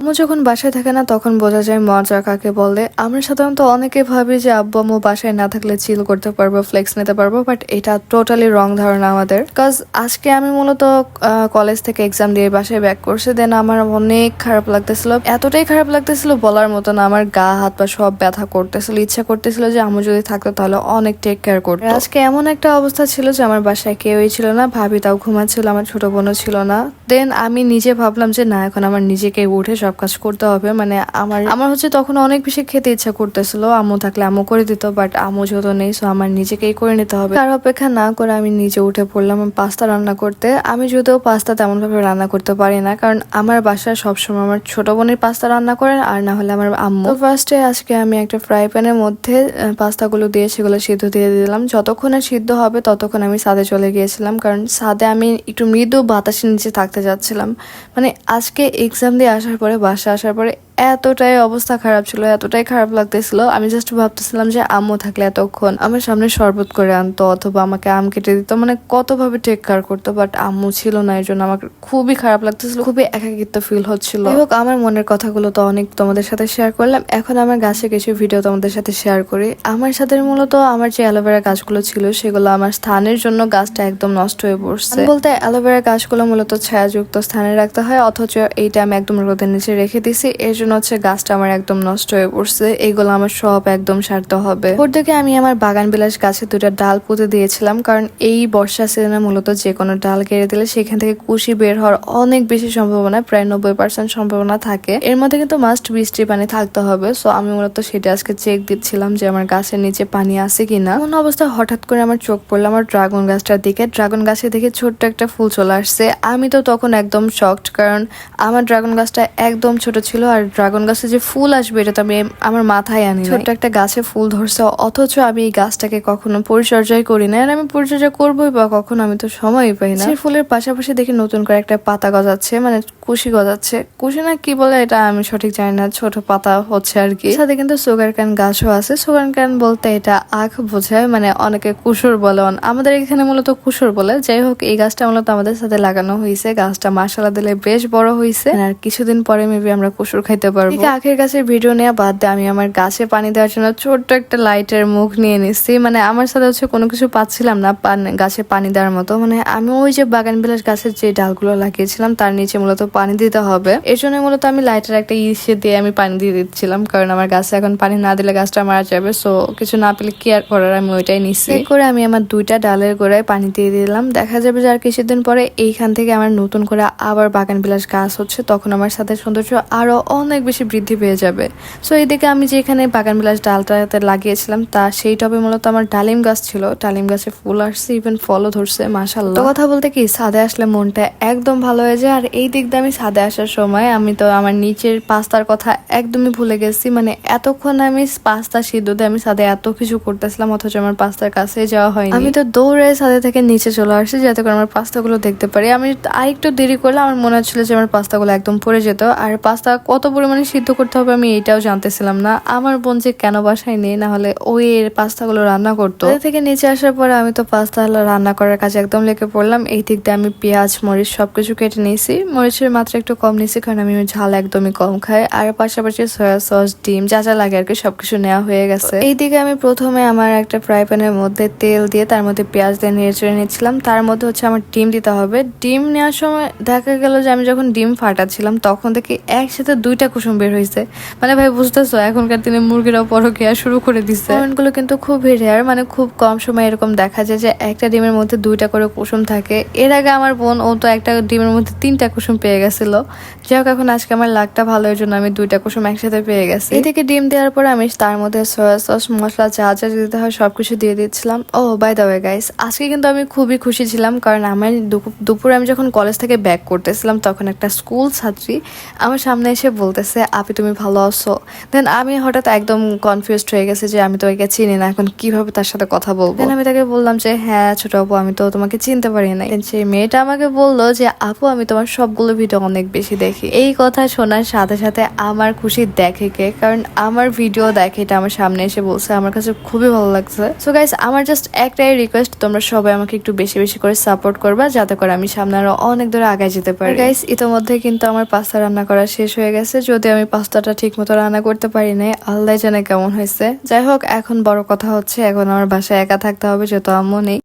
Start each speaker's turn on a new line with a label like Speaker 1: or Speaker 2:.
Speaker 1: আম্মু যখন বাসায় থাকে না, তখন বোঝা যায় মজা কাকে বলে। আমরা সাধারণত অনেকে ভাবি যে আব্বু আম্মু বাসায় না থাকলে চিল করতে পারব ফ্লেক্স নিতে পারব বাট এটা টোটালি রং ধারণা আমাদের। কাজ আজকে আমি মূলত কলেজ থেকে এক্সাম দিয়ে বাসায় ব্যাক করছি দেন আমার অনেক খারাপ লাগতেছিল। এতটাই খারাপ লাগতেছিল বলার মতো না, আমার গা, হাত, পা সব ব্যথা করতেছিল। ইচ্ছা করতেছিল যে আম্মু যদি থাকতো তাহলে অনেক টেক কেয়ার করতো। আজকে এমন একটা অবস্থা ছিল যে আমার বাসায় কেউই ছিল না, ভাবি তাও ঘুমাচ্ছিল, আমার ছোট বোনও ছিল না। দেন আমি নিজে ভাবলাম যে না, এখন আমার নিজেকে উঠে সব কাজ করতে হবে। মানে আমার আমার হচ্ছে তখন অনেক বেশি খেতে ইচ্ছা করতেছিল। আম্মু থাকলে আম্মু করে দিত বাট আম্মু যেহেতু নেই সো আমার নিজেকেই করে নিতে হবে। তার অপেক্ষা না করে আমি নিজে উঠে পড়লাম পাস্তা রান্না করতে। আমি যদিও পাস্তা তেমন ভাবে রান্না করতে পারি না, কারণ আমার বাসায় সবসময় আমার ছোট বোনের পাস্তা রান্না করেন আর না হলে আমার আম্মু। ফার্স্টে আজকে আমি একটা ফ্রাই প্যানের মধ্যে পাস্তাগুলো দিয়ে সেগুলো সিদ্ধ দিয়ে দিলাম। যতক্ষণে সিদ্ধ হবে, ততক্ষণ আমি সাদে চলে গিয়েছিলাম, কারণ সাদে আমি একটু মৃদু বাতাসের নিচে থাকতে যাচ্ছিলাম। মানে আজকে এক্সাম দিয়ে আসার পরে বাসা আসার পরে এতটাই অবস্থা খারাপ ছিল, এতটাই খারাপ লাগতেছিল। আমি জাস্ট ভাবতেছিলাম যে আম্মু থাকলে এতক্ষণ আমার সামনে শরবত করে আনতো অথবা আমাকে আম কেটে দিত। মানে কতভাবে টেক কেয়ার করতো বাট আম্মু ছিল না এই জন্য আমাকে খুবই খারাপ লাগতেছিল, খুবই একাকিত্ব ফিল হচ্ছিল। হোক, আমার মনের কথাগুলো তো অনেক তোমাদের সাথে শেয়ার করলাম। এখন আমার গাছে কিছু ভিডিও তোমাদের সাথে শেয়ার করি। আমার সাথে মূলত আমার যে অ্যালোভেরা গাছগুলো ছিল, সেগুলো আমার স্থানের জন্য গাছটা একদম নষ্ট হয়ে পড়ছে। বলতে অ্যালোভেরা গাছগুলো মূলত ছায়াযুক্ত স্থানে রাখতে হয়, অথচ এইটা আমি একদম রোদের নিচে রেখে দিছি এর জন্য হচ্ছে গাছটা আমার একদম নষ্ট হয়ে পড়ছে। এইগুলো আমার সব একদম সারতে হবে। ওর দিকে আমি আমার বাগান বিলাস গাছে দুটা ডাল পুঁতে দিয়েছিলাম, কারণ এই বর্ষা সিজনে মূলত যে কোনো ডাল কেড়ে দিলে সেখান থেকে কুশি বের হওয়ার অনেক বেশি সম্ভাবনা, প্রায় নব্বই পার্সেন্ট সম্ভাবনা থাকে। এর মধ্যে কিন্তু মাস্ট বৃষ্টি পানি থাকতে হবে সো আমি মূলত সেটা আজকে চেক দিচ্ছিলাম যে আমার গাছের নিচে পানি আছে কিনা। কোন অবস্থা হঠাৎ করে আমার চোখ পড়ল আমার ড্রাগন গাছটার দিকে। ড্রাগন গাছে দেখে ছোট্ট একটা ফুল চলে আসছে। আমি তো তখন একদম শকড কারণ আমার ড্রাগন গাছটা একদম ছোট ছিল আর ড্রাগন গাছে যে ফুল আসবে এটা তো আমি আমার মাথায় আনি ছোট্ট একটা গাছে ফুল ধরছে অথচ আমি এই গাছটাকে কখনো পরিচর্যাই করি না। আর আমি পরিচর্যা করবোই বা কখনো আমি তো সময়ই পাই না। ফুলের পাশাপাশি দেখি নতুন করে একটা পাতা গজাচ্ছে মানে কুশি গজাচ্ছে। কুশি না কি বলে এটা আমি সঠিক জানি না ছোট পাতা হচ্ছে আর কি। সাথে কিন্তু সুগার ক্যান গাছও আছে। সুগার ক্যান বলতে এটা আখ বোঝায় মানে অনেকে কুসুর বলে। আমাদের এখানে মূলত কুসুর বলে। যাই হোক এই গাছটা মূলত আমাদের সাথে লাগানো হয়েছে গাছটা মাসালা দিলে বেশ বড় হয়েছে আর কিছুদিন পরে মেবি আমরা কুসুর খাইতে পারব। এদিকে আখের গাছের ভিডিও নেওয়া বাদ দিয়ে আমি আমার গাছে পানি দেওয়ার জন্য ছোট্ট একটা লাইটের মুখ নিয়ে নিচ্ছি। মানে আমার সাথে হচ্ছে কোনো কিছু পাচ্ছিলাম না গাছে পানি দেওয়ার মতো। মানে আমি ওই যে বাগান বিলাস গাছের যে ডালগুলো লাগিয়েছিলাম তার নিচে মূলত পানি দিতে হবে। এর জন্য মূলত আমি লাইটের একটা ইসে দিয়ে আমি পানি দিয়ে দিচ্ছিলাম কারণ আমার গাছে এখন পানি না দিলে গাছটা মারা যাবে। সো কিছু না পেলে কেয়ার করার আমি ওইটাই নিচ্ছি। এই করে আমি আমার দুইটা ডালের গোড়ায় পানি দিয়ে দিলাম। দেখা যাবে যে আর কিছুদিন পরে এইখান থেকে আমার নতুন করে আবার বাগান বিলাস গাছ হচ্ছে তখন আমার সাথে সৌন্দর্য আরও অনেক বেশি বৃদ্ধি পেয়ে যাবে। সো এইদিকে আমি যেখানে বাগান বিলাস ডালটাতে লাগিয়েছিলাম, তা সেই টবে মূলত আমার ডালিম গাছ ছিল। ডালিম গাছে ফুল আসছে ইভেন ফলও ধরছে মাসাল্লাহ তো কথা বলতে কি, ছাদে আসলে মনটা একদম ভালো হয়ে যায়, আর এই দিক দিয়ে আমি ছাদে আসার সময় আমি তো আমার নিচের পাস্তার কথা একদমই ভুলে গেছি। মানে এতক্ষণ আমি পাস্তা সিদ্ধ দিয়ে আমি ছাদে এত কিছু করতেছিলাম, অথচ আমার পাস্তার কাছে যাওয়া হয়নি। আমি তো দৌড়ে ছাদে থেকে নিচে চলে আসছি, যাতে করে আমার পাস্তাগুলো দেখতে পারি। আমি আরেকটু দেরি করলে আমার মনে হচ্ছিল যে আমার পাস্তাগুলো একদম পড়ে যেত, আর পাস্তা কত পরিমাণে সিদ্ধ করতে হবে আমি এটাও জানতেছিলাম না। আমার বোন যে কেন বাসায় নেই না হলে ওই এর পাস্তাগুলো রান্না করতো। থেকে নিচে আসার পরে আমি তো পাস্তা রান্না করার কাজে একদম লেগে পড়লাম। এই দিক দিয়ে আমি পেঁয়াজ মরিচ সবকিছু কেটে নিয়েছি। মরিচের মাত্রা একটু কম নিয়েছি কারণ আমি ঝাল একদমই কম খাই। আর পাশাপাশি সয়া সস ডিম যা যা লাগে আর কি সবকিছু নেওয়া হয়ে গেছে। এইদিকে আমি প্রথমে আমার একটা ফ্রাই প্যানের মধ্যে তেল দিয়ে তার মধ্যে পেঁয়াজ দিয়ে নেড়ে চেড়ে নিচ্ছিলাম। তার মধ্যে হচ্ছে আমার ডিম দিতে হবে। ডিম নেওয়ার সময় দেখা গেল যে আমি যখন ডিম ফাটাচ্ছিলাম তখন থেকে একসাথে দুইটা কুসুম বের হয়েছে মানে ভাই বুঝতেছো এখনকার দিনে মুরগিরাও পরকিয়া শুরু করে দিচ্ছে গুলো কিন্তু খুব রেয়ার মানে খুব কম সময় এরকম দেখা যায় যে একটা ডিমের মধ্যে দুইটা করে কুসুম থাকে। এর আগে আমার বোন ও তো একটা ডিমের মধ্যে তিনটা কুসুম পেয়ে গেছিল। যাই হোক এখন আজকে আমার লাকটা ভালো এর জন্য আমি দুইটা কুসুম একসাথে পেয়ে গেছি। এদিকে ডিম দেওয়ার পরে আমি তার মধ্যে সয়া সস মশলা যা যা দিতে হয় সবকিছু দিয়ে দিচ্ছিলাম। ও বাই দ্য ওয়ে গাইস আজকে কিন্তু আমি খুবই খুশি ছিলাম কারণ আমার দুপুর- আমি যখন কলেজ থেকে ব্যাক করতেছিলাম তখন একটা স্কুল ছাত্রী আমার সামনে এসে বলতেছে আপি তুমি ভালো আছো? দেন আমি হঠাৎ একদম কনফিউজড হয়ে গেছে যে আমি তো একে চিনি না এখন কীভাবে তার সাথে কথা বলব? দেন আমি তাকে বললাম যে হ্যাঁ ছোট আপু আমি তো তোমাকে চিনতে পারি না সেই মেয়েটা আমাকে বলল যে আপু আমি তোমার সবগুলো ভিডিও অনেক বেশি দেখি। এই কথা শোনার সাথে সাথে আমার খুশি দেখে কে? কারণ আমার ভিডিও দেখে এটা আমার সামনে এসে বলছে আমার কাছে খুবই ভালো লাগছে। সো গাইস আমার জাস্ট একটাই রিকোয়েস্ট তোমরা সবাই আমাকে একটু বেশি বেশি করে সাপোর্ট করবা যাতে করে আমি সামনে আরও অনেক দূরে আগায় যেতে পারি। গাইস ইতোমধ্যে কিন্তু আমার পাস্তা রান্না করা শেষ হয়ে গেছে। যদি আমি পাস্তাটা ঠিক মতো রান্না করতে পারি নাই। আল্লাহ জানে কেমন হয়েছে। যাই হোক, এখন বড় কথা হচ্ছে, এখন আমার বাসায় একা থাকতে হবে, যেহেতু আম্মু নেই।